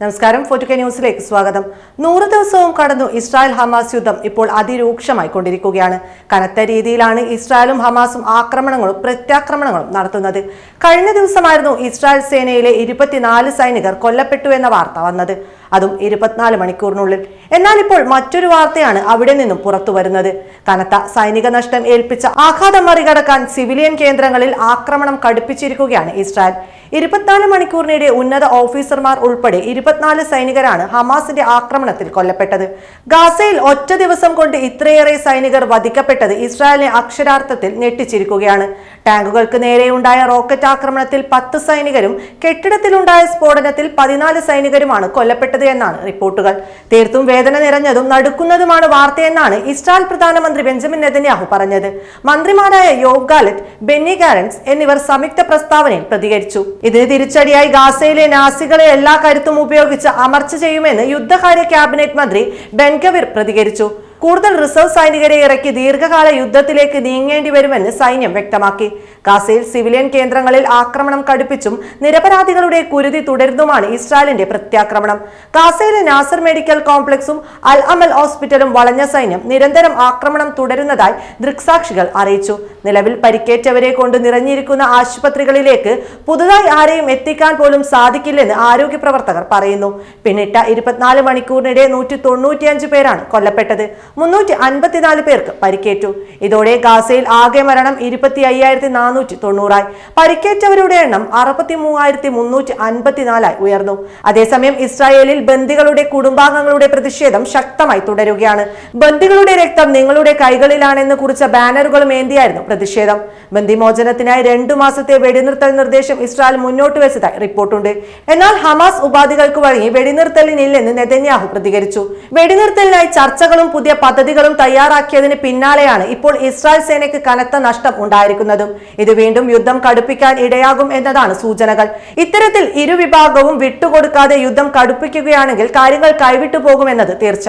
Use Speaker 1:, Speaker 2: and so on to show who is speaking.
Speaker 1: നമസ്കാരം. ഫോർട്ടുകെ ന്യൂസിലേക്ക് സ്വാഗതം. നൂറ് ദിവസവും കടന്നു ഇസ്രായേൽ ഹമാസ് യുദ്ധം ഇപ്പോൾ അതിരൂക്ഷമായി കൊണ്ടിരിക്കുകയാണ് കനത്ത രീതിയിലാണ് ഇസ്രായേലും ഹമാസും ആക്രമണങ്ങളും പ്രത്യാക്രമണങ്ങളും നടത്തുന്നത്. കഴിഞ്ഞ ദിവസമായിരുന്നു ഇസ്രായേൽ സേനയിലെ ഇരുപത്തിനാല് സൈനികർ കൊല്ലപ്പെട്ടു എന്ന വാർത്ത വന്നത്. അതും ഇരുപത്തിനാല് മണിക്കൂറിനുള്ളിൽ. എന്നാൽ ഇപ്പോൾ മറ്റൊരു വാർത്തയാണ് അവിടെ നിന്നും പുറത്തു വരുന്നത്. കനത്ത സൈനിക നഷ്ടം ഏൽപ്പിച്ച ആഘാതം മറികടക്കാൻ സിവിലിയൻ കേന്ദ്രങ്ങളിൽ ആക്രമണം കടുപ്പിച്ചിരിക്കുകയാണ് ഇസ്രായേൽ. ഇരുപത്തിനാല് മണിക്കൂറിനിടെ ഉന്നത ഓഫീസർമാർ ഉൾപ്പെടെ ഇരുപത്തിനാല് സൈനികരാണ് ഹമാസിന്റെ ആക്രമണത്തിൽ കൊല്ലപ്പെട്ടത്. ഗാസയിൽ ഒറ്റ ദിവസം കൊണ്ട് ഇത്രയേറെ സൈനികർ വധിക്കപ്പെട്ടത് ഇസ്രായേലിനെ അക്ഷരാർത്ഥത്തിൽ ഞെട്ടിച്ചിരിക്കുകയാണ്. ടാങ്കുകൾക്ക് നേരെയുണ്ടായ റോക്കറ്റ് ആക്രമണത്തിൽ പത്ത് സൈനികരും കെട്ടിടത്തിലുണ്ടായ സ്ഫോടനത്തിൽ പതിനാല് സൈനികരുമാണ് കൊല്ലപ്പെട്ടത്. എന്നാണ് റിപ്പോർട്ടുകൾ. തീർത്തും വേദന നിറഞ്ഞതും നടുക്കുന്നതുമാണ് വാർത്തയെന്നാണ് ഇസ്രായേൽ പ്രധാനമന്ത്രി ബെഞ്ചമിൻ നെതന്യാഹു പറഞ്ഞത്. മന്ത്രിമാരായ യോഗ് ഗാലറ്റ് ബെന്നി ഗാരൻസ് എന്നിവർ സംയുക്ത പ്രസ്താവനയിൽ പ്രതികരിച്ചു. ഇതിന് തിരിച്ചടിയായി ഗാസയിലെ നാസികളെ എല്ലാ കരുത്തും ഉപയോഗിച്ച് അമർച്ച ചെയ്യുമെന്ന് യുദ്ധകാര്യ ക്യാബിനറ്റ് മന്ത്രി ബെൻഗവിർ പ്രതികരിച്ചു. കൂടുതൽ റിസർവ് സൈനികരെ ഇറക്കി ദീർഘകാല യുദ്ധത്തിലേക്ക് നീങ്ങേണ്ടി വരുമെന്ന് സൈന്യം വ്യക്തമാക്കി. ഗാസയിൽ സിവിലിയൻ കേന്ദ്രങ്ങളിൽ ആക്രമണം കടുപ്പിച്ചും നിരപരാധികളുടെ കുരുതി തുടരുന്നതുമാണ് ഇസ്രായേലിന്റെ പ്രത്യാക്രമണം. ഗാസയിലെ നാസർ മെഡിക്കൽ കോംപ്ലക്സും അൽ അമൽ ഹോസ്പിറ്റലും വളഞ്ഞ സൈന്യം നിരന്തരം ആക്രമണം തുടരുന്നതായി ദൃക്സാക്ഷികൾ അറിയിച്ചു. നിലവിൽ പരിക്കേറ്റവരെ കൊണ്ട് നിറഞ്ഞിരിക്കുന്ന ആശുപത്രികളിലേക്ക് പുതുതായി ആരെയും എത്തിക്കാൻ പോലും സാധിക്കില്ലെന്ന് ആരോഗ്യ പ്രവർത്തകർ പറയുന്നു. പിന്നിട്ട ഇരുപത്തിനാല് മണിക്കൂറിനിടെ നൂറ്റി തൊണ്ണൂറ്റിയഞ്ച് പേരാണ് കൊല്ലപ്പെട്ടത്. മുന്നൂറ്റി അൻപത്തിനാല് പേർക്ക് പരിക്കേറ്റു. ഇതോടെ ഗാസയിൽ ആകെ മരണം ഇരുപത്തി അയ്യായിരത്തി നാനൂറ്റി തൊണ്ണൂറായി പരിക്കേറ്റവരുടെ എണ്ണം അറുപത്തി മൂവായിരത്തി മുന്നൂറ്റി അൻപത്തിനാലായി ഉയർന്നു. അതേസമയം ഇസ്രായേലിൽ ബന്ദികളുടെ കുടുംബാംഗങ്ങളുടെ പ്രതിഷേധം ശക്തമായി തുടരുകയാണ്. ബന്ദികളുടെ രക്തം നിങ്ങളുടെ കൈകളിലാണെന്ന് കുറിച്ച ബാനറുകളും ഏന്തിയായിരുന്നു പ്രതിഷേധം. ബന്ദിമോചനത്തിനായി രണ്ടു മാസത്തെ വെടിനിർത്തൽ നിർദ്ദേശം ഇസ്രായേൽ മുന്നോട്ട് വെച്ചതായി റിപ്പോർട്ടുണ്ട്. എന്നാൽ ഹമാസ് ഉപാധികൾക്ക് വഴങ്ങി വെടിനിർത്തലിനില്ലെന്ന് നെതന്യാഹു പ്രതികരിച്ചു. വെടിനിർത്തലിനായി ചർച്ചകളും പുതിയ പദ്ധതികളും തയ്യാറാക്കിയതിന് പിന്നാലെയാണ് ഇപ്പോൾ ഇസ്രായേൽ സേനയ്ക്ക് കനത്ത നഷ്ടം ഉണ്ടായിരിക്കുന്നതും. ഇത് വീണ്ടും യുദ്ധം കടുപ്പിക്കാൻ ഇടയാകും എന്നതാണ് സൂചനകൾ. ഇത്തരത്തിൽ ഇരുവിഭാഗവും വിട്ടുകൊടുക്കാതെ യുദ്ധം കടുപ്പിക്കുകയാണെങ്കിൽ കാര്യങ്ങൾ കൈവിട്ടു പോകുമെന്നത് തീർച്ച.